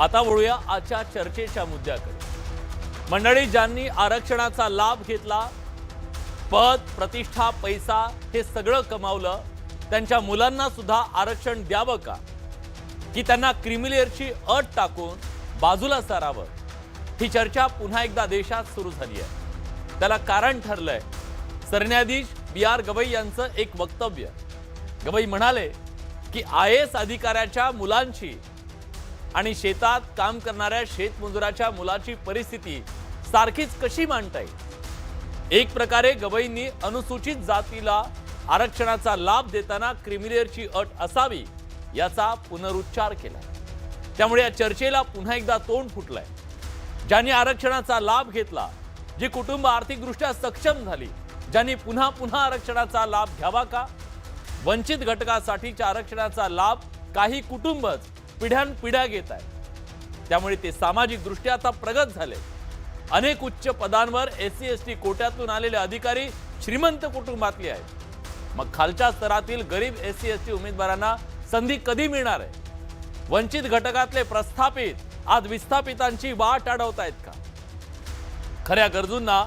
आता वळूया आजच्या चर्चेच्या मुद्द्याकडे. मंडळी ज्यांनी आरक्षणाचा लाभ घेतला पद प्रतिष्ठा पैसा हे सगळं कमावलं त्यांच्या मुलांना सुद्धा आरक्षण द्यावं का? की त्यांना क्रिमिलेअरची अट टाकून बाजूला सारावं? ही चर्चा पुन्हा एकदा देशात सुरू झाली आहे त्याला कारण ठरलंय. सरन्यायाधीश बी आर गवई यांचं एक वक्तव्य. गवई म्हणाले की आय एस अधिकाऱ्याच्या मुलांची आणि शेतात काम करणाऱ्या शेतमजुराच्या मुलाची परिस्थिती सारखीच कशी मांडता येईल? एक प्रकारे गवईंनी अनुसूचित जातीला आरक्षणाचा लाभ देताना क्रिमिलेअरची अट असावी याचा पुनरुच्चार केला त्यामुळे या चर्चेला पुन्हा एकदा तोंड फुटलंय. ज्यांनी आरक्षणाचा लाभ घेतला जी कुटुंब आर्थिकदृष्ट्या सक्षम झाली ज्यांनी पुन्हा पुन्हा आरक्षणाचा लाभ घ्यावा का? वंचित घटकासाठीच्या आरक्षणाचा लाभ काही कुटुंबच पिढ्यानपिढ्या घेत आहेत. त्यामुळे ते सामाजिकदृष्ट्या आता प्रगत झाले अनेक उच्च पदांवर एस सी एस टी कोट्यातून आलेले अधिकारी श्रीमंत कुटुंबातले आहेत. मग खालच्या स्तरातील गरीब एस सी एस टी उमेदवारांना संधी कधी मिळणार आहे? वंचित घटकातले प्रस्थापित आज विस्थापितांची वाट अडवतायत का? खऱ्या गरजूंना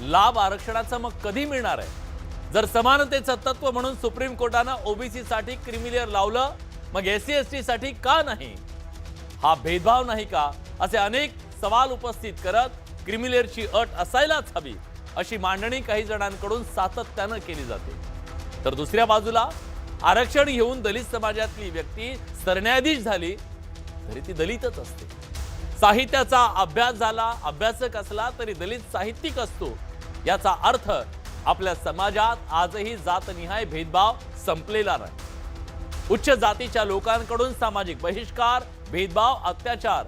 लाभ आरक्षणाचं मग कधी मिळणार आहे? जर समानतेचं तत्व म्हणून सुप्रीम कोर्टानं ओबीसीसाठी क्रिमिलियर लावलं मग एस सी एस टीसाठी का नाही? हा भेदभाव नाही का? असे अनेक सवाल उपस्थित करत क्रिमिलेअरची अट असायलाच हवी अशी मांडणी काही जणांकडून सातत्यानं केली जाते. तर दुसऱ्या बाजूला आरक्षण घेऊन दलित समाजातली व्यक्ती सरन्यायाधीश झाली तरी ती दलितच असते. साहित्याचा अभ्यास झाला अभ्यासक असला तरी दलित साहित्यिक असतो. याचा अर्थ आपल्या समाजात आजही जातनिहाय भेदभाव संपलेला नाही. उच्च जातीच्या लोकांकडून सामाजिक बहिष्कार भेदभाव अत्याचार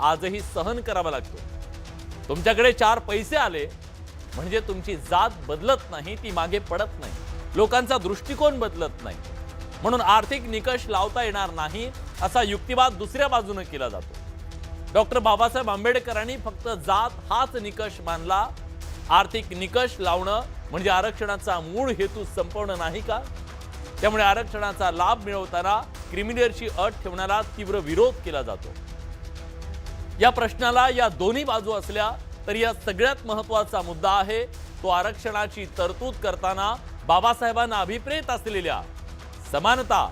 आजही सहन करावा लागतो. तुमच्याकडे चार पैसे आले म्हणजे तुमची जात बदलत नाही ती मागे पडत नाही. लोकांचा दृष्टिकोन बदलत नाही. म्हणून आर्थिक निकष लावता येणार नाही असा युक्तिवाद दुसऱ्या बाजूने केला जातो. डॉक्टर बाबासाहेब आंबेडकरांनी फक्त जात हाच निकष मानला. आर्थिक निकष लावणं म्हणजे आरक्षणाचा मूळ हेतू संपवणं नाही का? त्यामुळे आरक्षणाचा लाभ मिळवताना क्रिमिनलची अट ठेवण्याला तीव्र विरोध केला जातो. या प्रश्नाला या दोन्ही बाजू असल्या तरी या सगळ्यात महत्त्वाचा मुद्दा आहे तो आरक्षणाची तरतूद करताना बाबासाहेबांना अभिप्रेत असलेल्या समानता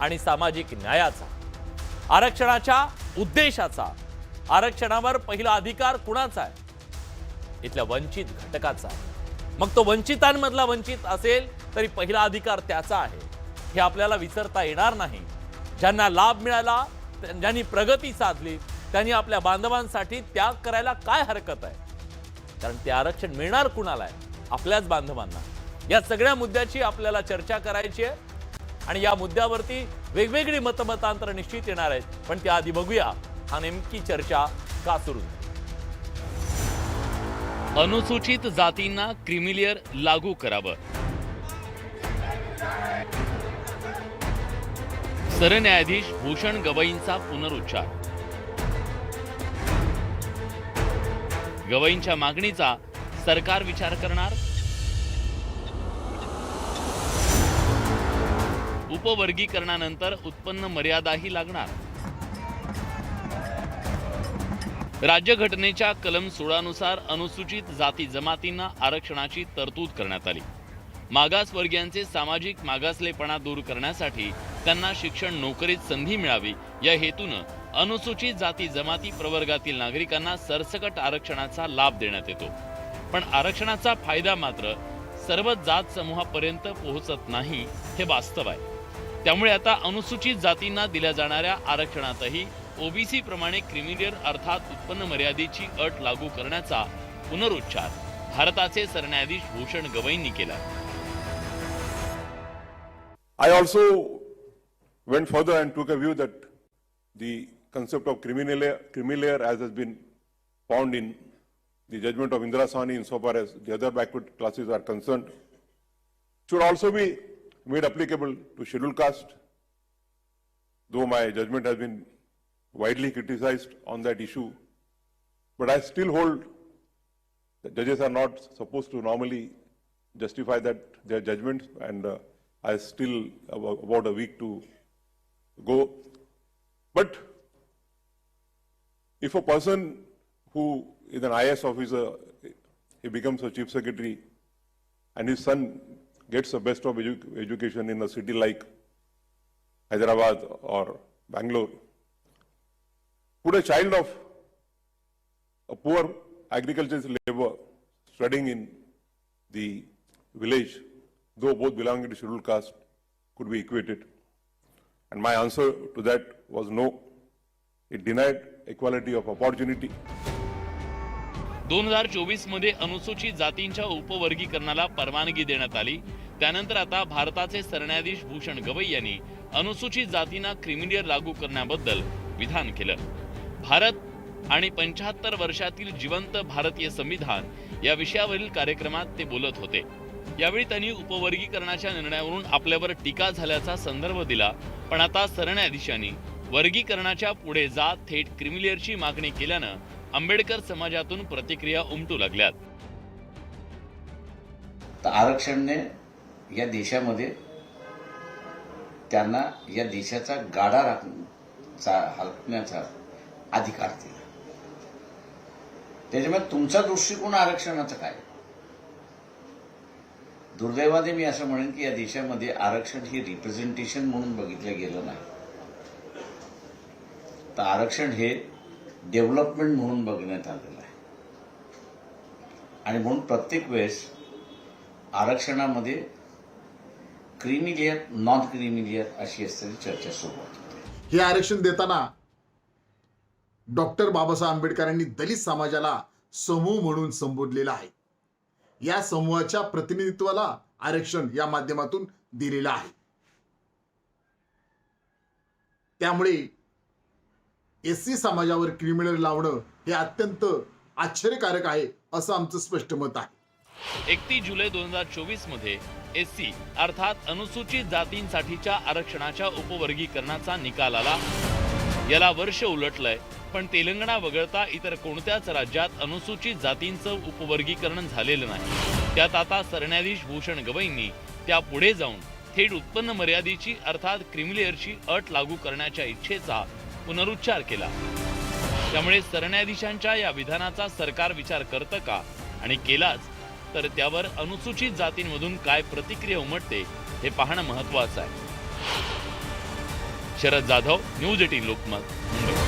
आणि सामाजिक न्यायाचा आरक्षणाच्या उद्देशाचा आरक्षणावर पहिला अधिकार कुणाचा आहे? इथल्या वंचित घटकाचा आहे. मग तो वंचितांमधला वंचित असेल तरी पहिला अधिकार त्याचा आहे. हे आपल्याला विसरता येणार नाही. ज्यांना लाभ मिळाला ज्यांनी प्रगती साधली त्यांनी आपल्या बांधवांसाठी त्याग करायला काय हरकत आहे? कारण ते आरक्षण मिळणार कुणाला आहे? आपल्याच बांधवांना. या सगळ्या मुद्द्याची आपल्याला चर्चा करायची आहे. आणि या मुद्द्यावरती वेगवेगळी मतमतांतर निश्चित येणार आहेत. पण त्याआधी बघूया हा नेमकी चर्चा का सुरू झाली? अनुसूचित जातींना क्रिमिलियर लागू करावं. सरन्यायाधीश भूषण गवईंचा पुनरुच्चार. गवईंच्या मागणीचा सरकार विचार करणार. उपवर्गीकरणानंतर उत्पन्न मर्यादाही लागणार. राज्यघटनेच्या कलम सोळानुसार अनुसूचित जाती जमातींना आरक्षणाची तरतूद करण्यात आली. मागासवर्गीयांचे सामाजिक मागासलेपणा दूर करण्यासाठी त्यांना शिक्षण नोकरीत संधी मिळावी या हेतूनं अनुसूचित जाती जमाती प्रवर्गातील नागरिकांना सरसकट आरक्षणाचा लाभ देण्यात येतो. पण आरक्षणाचा फायदा मात्र सर्व जात समूहापर्यंत पोहोचत नाही हे वास्तव आहे. त्यामुळे आता अनुसूचित जातींना दिल्या जाणाऱ्या आरक्षणातही ओबीसी प्रमाणे क्रिमिनियर अर्थात उत्पन्न मर्यादेची अट लागू करण्याचा पुनरुच्चार भारताचे सरन्यायाधीश भूषण गवईंनी केला. I also went further and to a view that the concept of criminal creamy layer as has been found in the judgment of Indira Sawhney in so far as the other backward classes are concern should also be made applicable to schedule caste though my judgment has been widely criticized on that issue, but I still hold that judges are not supposed to normally justify that their judgments, and uh, I still about a week to go. But if a person who is an IS officer, he becomes a chief secretary, and his son gets the best of edu- education in a city like Hyderabad or Bangalore, would a child of a poor agricultural labor studying in the village, though both belonging to scheduled caste, could be equated? And my answer to that was no. It denied equality of opportunity. दोन हजार चोवीसमध्ये अनुसूचित जातींच्या उपवर्गीकरणाला परवानगी देण्यात आली त्यानंतर आता भारताचे सरन्यायाधीश भूषण गवई यांनी अनुसूचित जातींना क्रिमिलियर लागू करण्याबद्दल विधान केलं भारत आणि पंच्याहत्तर वर्षातील जिवंत भारतीय संविधान या विषयावरील कार्यक्रमात ते बोलत होते. यावेळी त्यांनी उपवर्गीकरणाच्या निर्णयावरून आपल्यावर टीका झाल्याचा संदर्भ दिला पण आता सरन्यायाधीशांनी वर्गीकरणाच्या पुढे जात थेट क्रिमिलियरची मागणी केल्यानं आंबेडकर समाजातून प्रतिक्रिया उमटू लागल्यात. आरक्षणने या देशामध्ये त्यांना या देशाचा गाडा राखण्याचा हलकण्याचा अधिकार दिला. त्याच्यामुळे तुमचा दृष्टिकोन आरक्षणाचा काय? दुर्दैवाने मी असं म्हणेन की या देशामध्ये आरक्षण हे रिप्रेझेंटेशन म्हणून बघितलं गेलं नाही. तर आरक्षण हे डेव्हलपमेंट म्हणून बघण्यात आलेलं आहे. आणि म्हणून प्रत्येक वेळेस आरक्षणामध्ये क्रिमिलियर नॉन क्रिमिलियर अशी असलेली चर्चा सुरू होते. हे आरक्षण देताना डॉक्टर बाबासाहेब आंबेडकरांनी दलित समाजाला समूह म्हणून संबोधलेला आहे. या समूहाच्या प्रतिनिधित्वाला आरक्षण या माध्यमातून दिलेलं आहे. त्यामुळे एस सी समाजावर क्रिमिनल लावणं हे अत्यंत आश्चर्यकारक आहे असं आमचं स्पष्ट मत आहे. एकतीस जुलै दोन हजार चोवीसमध्ये एस सी अर्थात अनुसूचित जातींसाठीच्या आरक्षणाच्या उपवर्गीकरणाचा निकाल आला याला वर्ष उलटलंय. पण तेलंगणा वगळता इतर कोणत्याच राज्यात अनुसूचित जातींचं उपवर्गीकरण झालेलं नाही. त्यात आता सरन्यायाधीश भूषण गवईंनी त्या पुढे जाऊन थेट उत्पन्न मर्यादेची अर्थात क्रिमिलेअरची अट लागू करण्याच्या इच्छेचा पुनरुच्चार केला. त्यामुळे सरन्यायाधीशांच्या या विधानाचा सरकार विचार करतं का आणि केलाच तर त्यावर अनुसूचित जातींमधून काय प्रतिक्रिया उमटते हे पाहणं महत्वाचं आहे. Sharad Jadhav news eighteen Lokmat Mumbai.